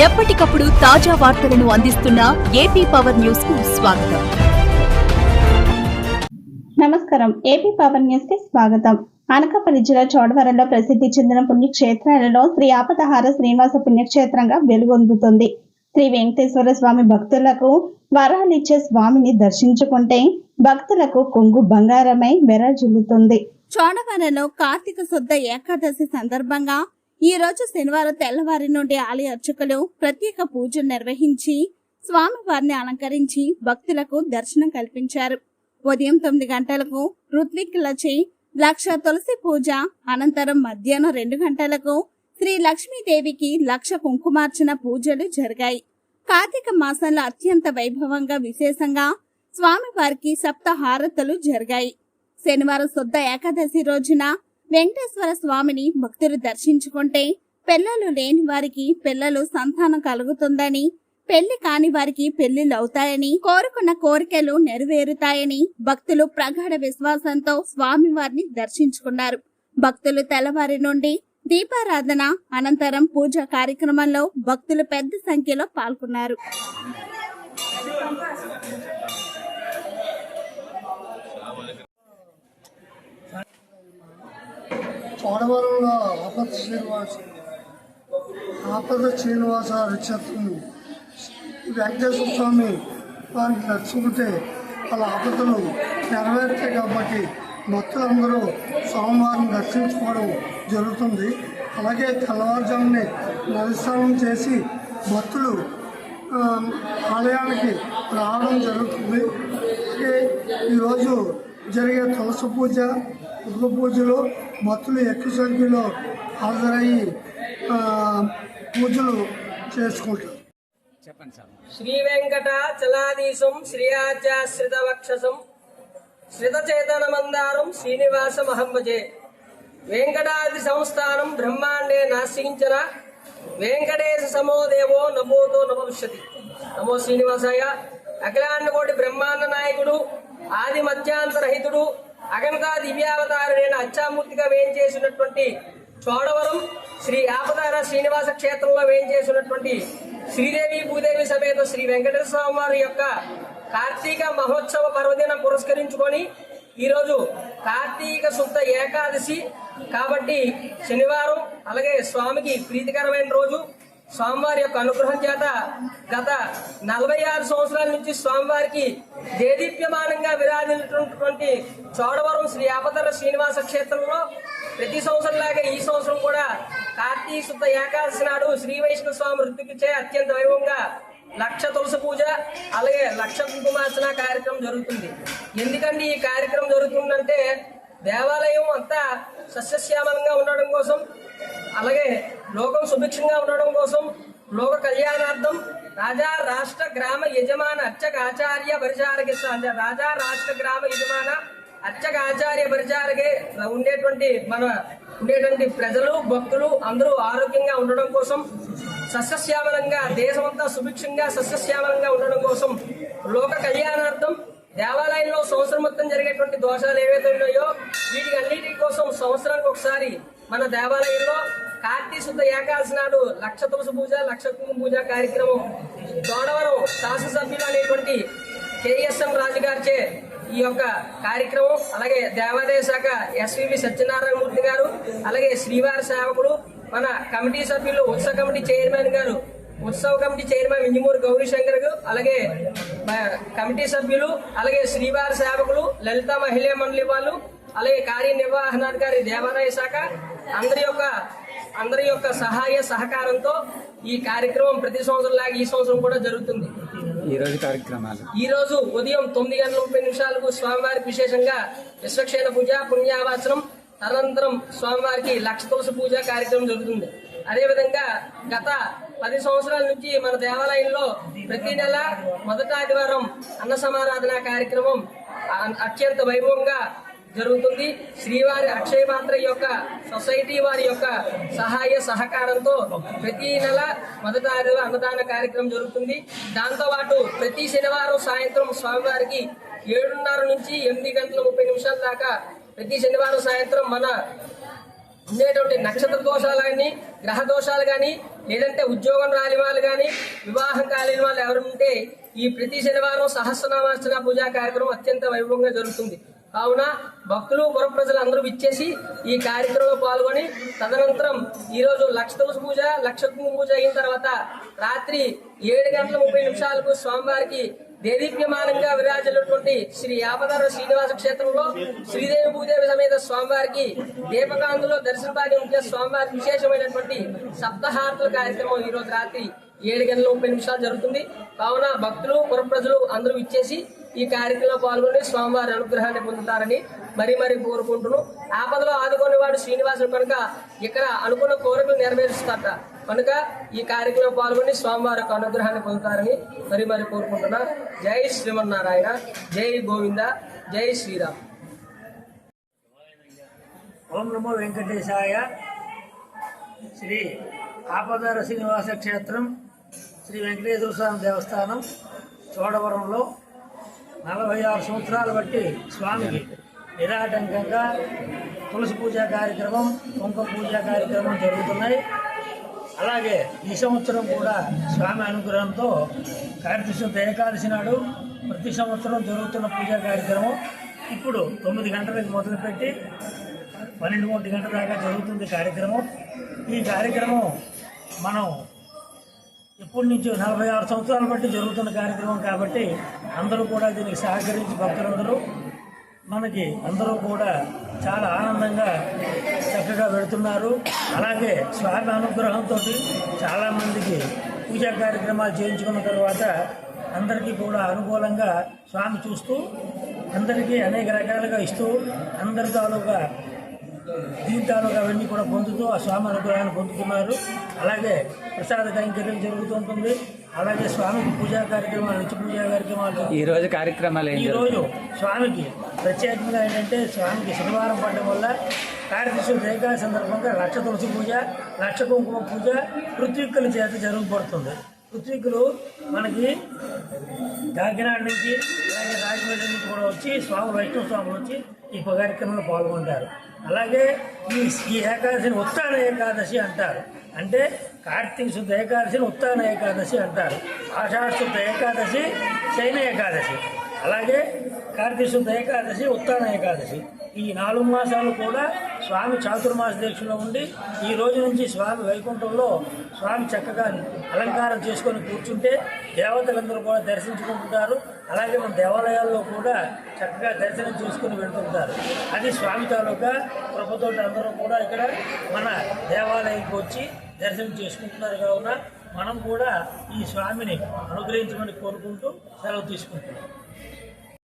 ఎప్పటికప్పుడు తాజా వార్తలను అందిస్తున్న ఏపీ పవర్ న్యూస్కు స్వాగతం. నమస్కారం. ఏపీ పవర్ న్యూస్కి స్వాగతం. అనకాపల్లి జిల్లా చోడవరంలో ప్రసిద్ధి చెందిన పుణ్యక్షేత్రాలలో శ్రీ ఆపదహార శ్రీనివాస పుణ్యక్షేత్రంగా వెలుగొందుతుంది. శ్రీ వెంకటేశ్వర స్వామి భక్తులకు వరాలిచ్చే స్వామిని దర్శించుకుంటే భక్తులకు కొంగు బంగారమై వెరజిల్లుతుంది చోడవరంలో కార్తీక శుద్ధ ఏకాదశి సందర్భంగా ఈ రోజు శనివారం తెల్లవారి నుండి ఆలయ అర్చకులు ప్రత్యేక పూజలు నిర్వహించి స్వామివారిని అలంకరించి భక్తులకు దర్శనం కల్పించారు. ఉదయం తొమ్మిది గంటలకు ఋత్విక్కులచే లక్ష తులసి పూజ అనంతరం మధ్యాహ్నం రెండు గంటలకు శ్రీ లక్ష్మీదేవికి లక్ష కుంకుమార్చన పూజలు జరిగాయి. కార్తీక మాసంలో అత్యంత వైభవంగా విశేషంగా స్వామివారికి సప్త హారతులు జరిగాయి. శనివారం శుద్ధ ఏకాదశి రోజున వెంకటేశ్వర స్వామిని భక్తులు దర్శించుకుంటే పిల్లలు లేని వారికి పిల్లలు సంతానం కలుగుతుందని పెళ్ళి కాని వారికి పెళ్ళిళ్ళు అవుతాయని కోరుకున్న కోరికలు నెరవేరుతాయని భక్తులు ప్రగాఢ విశ్వాసంతో స్వామివారిని దర్శించుకున్నారు. భక్తులు తెల్లవారి నుండి దీపారాధన అనంతరం పూజా కార్యక్రమంలో భక్తులు పెద్ద సంఖ్యలో పాల్గొన్నారు. పోడవరంలో ఆపద శ్రీనివాస ఆపద శ్రీనివాస నక్షత్రం వెంకటేశ్వర స్వామి వారికి నచ్చుకుంటే వాళ్ళ ఆపదలు నెరవేర్తాయి కాబట్టి భక్తులందరూ స్వామివారిని దర్శించుకోవడం జరుగుతుంది. అలాగే తెల్లవారుజామునే నదిస్నానం చేసి భక్తులు ఆలయానికి రావడం జరుగుతుంది. అలాగే ఈరోజు జరిగే తులసి పూజ దుర్గ పూజలో భక్తులు ఎక్కువ సంఖ్యలో హాజరయ్యి పూజలు చేసుకుంటారు. చెప్పండి సార్. శ్రీ వెంకట చలాదీశం శ్రీయాచాశ్రిత వక్షసం శ్రితచేతన మందారం శ్రీనివాస మహమ్మజే వెంకటాది సంస్థానం బ్రహ్మాండే నాశించిన వెంకటేశ సమోదేవో నమోతో నమవిష్యతి నమో శ్రీనివాసాయ. అఖిలాండ కోటి బ్రహ్మాండ నాయకుడు ఆది మధ్యాంతరహితుడు అగంతా దివ్యావతారుడైన అచ్చామూర్తిగా వేయించేసినటువంటి చోడవరం శ్రీ ఆపదార శ్రీనివాస క్షేత్రంలో వేయించేసినటువంటి శ్రీదేవి భూదేవి సమేత శ్రీ వెంకటేశ్వర స్వామి వారి యొక్క కార్తీక మహోత్సవ పర్వదినం పురస్కరించుకొని ఈరోజు కార్తీక శుద్ధ ఏకాదశి. కాబట్టి శనివారం అలాగే స్వామికి ప్రీతికరమైన రోజు. స్వామివారి యొక్క అనుగ్రహం చేత గత నలభై ఆరు సంవత్సరాల నుంచి స్వామివారికి దేదీప్యమానంగా విరాజిల్లుతున్నటువంటి చోడవరం శ్రీ ఆపదర శ్రీనివాస క్షేత్రంలో ప్రతి సంవత్సరం లాగా ఈ సంవత్సరం కూడా కార్తీక శుద్ధ ఏకాదశి నాడు శ్రీ వైష్ణవ స్వామి ఋతుకిచ్చే అత్యంత వైభవంగా లక్ష తులసి పూజ అలాగే లక్ష కుంకుమార్చన కార్యక్రమం జరుగుతుంది. ఎందుకంటే ఈ కార్యక్రమం జరుగుతుందంటే దేవాలయం అంతా సస్యశ్యామలంగా ఉండడం కోసం అలాగే లోకం సుభిక్షంగా ఉండడం కోసం లోక కళ్యాణార్థం రాజా రాష్ట్ర గ్రామ యజమాన అర్చక ఆచార్య పరిచారక రాజా రాష్ట్ర గ్రామ యజమాన అర్చక ఆచార్య పరిచారకే ఉండేటువంటి మన ఉండేటువంటి ప్రజలు భక్తులు అందరూ ఆరోగ్యంగా ఉండడం కోసం సస్యశ్యామలంగా దేశమంతా సుభిక్షంగా సస్యశ్యామలంగా ఉండడం కోసం లోక కళ్యాణార్థం సంవత్సరం మొత్తం జరిగేటువంటి దోషాలు ఏవైతే ఉన్నాయో వీటికి అన్నిటి కోసం సంవత్సరానికి ఒకసారి మన దేవాలయంలో కార్తీక శుద్ధ ఏకాదశి నాడు లక్ష తులసి పూజ లక్ష కుంకుమ పూజ కార్యక్రమం. తోడవరం శాసనసభ్యులు అనేటువంటి కేఎస్ఎం రాజు గారిచే ఈ యొక్క కార్యక్రమం అలాగే దేవాదాయ శాఖ ఎస్వివి సత్యనారాయణ మూర్తి గారు అలాగే శ్రీవారి సేవకుడు మన కమిటీ సభ్యులు ఉత్సవ కమిటీ చైర్మన్ గారు ఉత్సవ కమిటీ చైర్మన్ వింజమూరి గౌరీశంకర్ గారు అలాగే మ- కమిటీ సభ్యులు అలాగే శ్రీవారి సేవకులు లలిత మహిళా మండలి వాళ్ళు అలాగే కార్యనిర్వహణాధికారి దేవాదాయ శాఖ అందరి యొక్క అందరి యొక్క సహాయ సహకారంతో ఈ కార్యక్రమం ప్రతి సంవత్సరం లాగా ఈ సంవత్సరం కూడా జరుగుతుంది. ఈ రోజు కార్యక్రమాలు? ఈ రోజు ఉదయం తొమ్మిది గంటల ముప్పై నిమిషాలకు స్వామివారికి విశేషంగా విశ్వక్షేణ పూజ పుణ్యావాచనం తదనంతరం స్వామివారికి లక్ష తులసి పూజ కార్యక్రమం జరుగుతుంది. అదేవిధంగా గత పది సంవత్సరాల నుంచి మన దేవాలయంలో ప్రతి నెల మొదటి ఆదివారం అన్న సమారాధన కార్యక్రమం అత్యంత వైభవంగా జరుగుతుంది. శ్రీవారి అక్షయ పాత్ర యొక్క సొసైటీ వారి యొక్క సహాయ సహకారంతో ప్రతి నెల మొదట ఆదివారం అన్నదాన కార్యక్రమం జరుగుతుంది. దాంతోపాటు ప్రతి శనివారం సాయంత్రం స్వామివారికి ఏడున్నర నుంచి ఎనిమిది గంటల ముప్పై నిమిషాల దాకా ప్రతి శనివారం సాయంత్రం మన ఉండేటువంటి నక్షత్ర దోషాలు కానీ గ్రహ దోషాలు కానీ లేదంటే ఉద్యోగం రాని వాళ్ళు కానీ వివాహం కాలేని వాళ్ళు ఎవరు ఉంటే ఈ ప్రతి శనివారం సహస్రనామార్చన పూజా కార్యక్రమం అత్యంత వైభవంగా జరుగుతుంది. కావున భక్తులు పుర ప్రజలు అందరూ విచ్చేసి ఈ కార్యక్రమంలో పాల్గొని తదనంతరం ఈరోజు లక్ష తులసి పూజ లక్ష పూజ అయిన తర్వాత రాత్రి ఏడు గంటల ముప్పై నిమిషాలకు స్వామివారికి దేదీప్యమానంగా విరాజిల్లినటువంటి శ్రీ యాపదార శ్రీనివాస క్షేత్రంలో శ్రీదేవి భూదేవి సమేత స్వామివారికి దీపకాంతలో దర్శన భాగ్యం ఉంటే స్వామివారికి విశేషమైనటువంటి సప్తహారతుల కార్యక్రమం ఈ రోజు రాత్రి ఏడు గంటల ముప్పై నిమిషాలు జరుగుతుంది. కావున భక్తులు పుర ప్రజలు అందరూ ఇచ్చేసి ఈ కార్యక్రమంలో పాల్గొని స్వామివారి అనుగ్రహాన్ని పొందుతారని మరీ మరీ కోరుకుంటున్నాను ఆపదలో ఆదుకునేవాడు శ్రీనివాసుడు కనుక ఇక్కడ అనుకున్న కోరికలు నెరవేరుస్తారట. కనుక ఈ కార్యక్రమం పాల్గొని స్వామివారి యొక్క అనుగ్రహాన్ని పొందుతారని మరి మరి కోరుకుంటున్నా. జై శ్రీమన్నారాయణ జై గోవింద జై శ్రీరామ్. ఓం నమో వెంకటేశాయ. శ్రీ ఆపదార శ్రీనివాస క్షేత్రం శ్రీ వెంకటేశ్వర స్వామి దేవస్థానం చోడవరంలో నలభై ఆరు సంవత్సరాలు బట్టి స్వామికి నిరాటంకంగా తులసి పూజ కార్యక్రమం కుంకుమ పూజా కార్యక్రమం జరుగుతున్నాయి. అలాగే ఈ సంవత్సరం కూడా స్వామి అనుగ్రహంతో కార్తీక ఏకాదశి నాడు ప్రతి సంవత్సరం జరుగుతున్న పూజా కార్యక్రమం ఇప్పుడు తొమ్మిది గంటలకు మొదలుపెట్టి పన్నెండు మూడు గంటల దాకా జరుగుతుంది కార్యక్రమం. ఈ కార్యక్రమం మనం ఇప్పటి నుంచి నలభై ఆరు సంవత్సరాల బట్టి జరుగుతున్న కార్యక్రమం కాబట్టి అందరూ కూడా దీనికి సహకరించి భక్తులందరూ మనకి అందరూ కూడా చాలా ఆనందంగా చక్కగా పెడుతున్నారు. అలాగే స్వామి అనుగ్రహంతో చాలామందికి పూజా కార్యక్రమాలు చేయించుకున్న తర్వాత అందరికీ కూడా అనుకూలంగా స్వామి చూస్తూ అందరికీ అనేక రకాలుగా ఇస్తూ అందరి తాలూకా దీంతాలు అవన్నీ కూడా పొందుతూ ఆ స్వామి అనుగ్రహాన్ని పొందుతున్నారు. అలాగే ప్రసాద కైంకర్యం జరుగుతుంటుంది అలాగే స్వామికి పూజా కార్యక్రమాలు నిత్య పూజా కార్యక్రమాలు. ఈ రోజు కార్యక్రమాలు ఈ రోజు స్వామికి ప్రత్యేకంగా ఏంటంటే స్వామికి శనివారం పడడం వల్ల కార్తీక రేఖా సందర్భంగా లక్ష తులసి పూజ లక్ష కుంకుమ పూజ పృథ్వీకుల చేత జరగబడుతుంది. పృథ్వీకులు మనకి కాకినాడ నుంచి అలాగే రాజమండ్రి నుంచి కూడా వచ్చి స్వామి వైష్ణవ స్వాములు వచ్చి ఈ కార్యక్రమంలో పాల్గొంటారు. అలాగే ఈ ఈ ఏకాదశిని ఉత్తాన ఏకాదశి అంటారు. అంటే కార్తీక శుద్ధ ఏకాదశిని ఉత్తాన ఏకాదశి అంటారు. ఆషాఢ శుద్ధ ఏకాదశి శైన ఏకాదశి. అలాగే కార్తీశుద్ధ ఏకాదశి ఉత్తాన ఏకాదశి. ఈ నాలుగు మాసాలు కూడా స్వామి చాతుర్మాస దీక్షలో ఉండి ఈ రోజు నుంచి స్వామి వైకుంఠంలో స్వామి చక్కగా అలంకారం చేసుకొని కూర్చుంటే దేవతలందరూ కూడా దర్శించుకుంటుంటారు అలాగే మన దేవాలయాల్లో కూడా చక్కగా దర్శనం చేసుకుని వెళ్తుంటారు. అది స్వామి తాలూకా ప్రభుత్వం అందరూ కూడా ఇక్కడ మన దేవాలయానికి వచ్చి దర్శనం చేసుకుంటున్నారు కావున మనం కూడా ఈ స్వామిని అనుగ్రహించమని కోరుకుంటూ సెలవు తీసుకుంటున్నాం.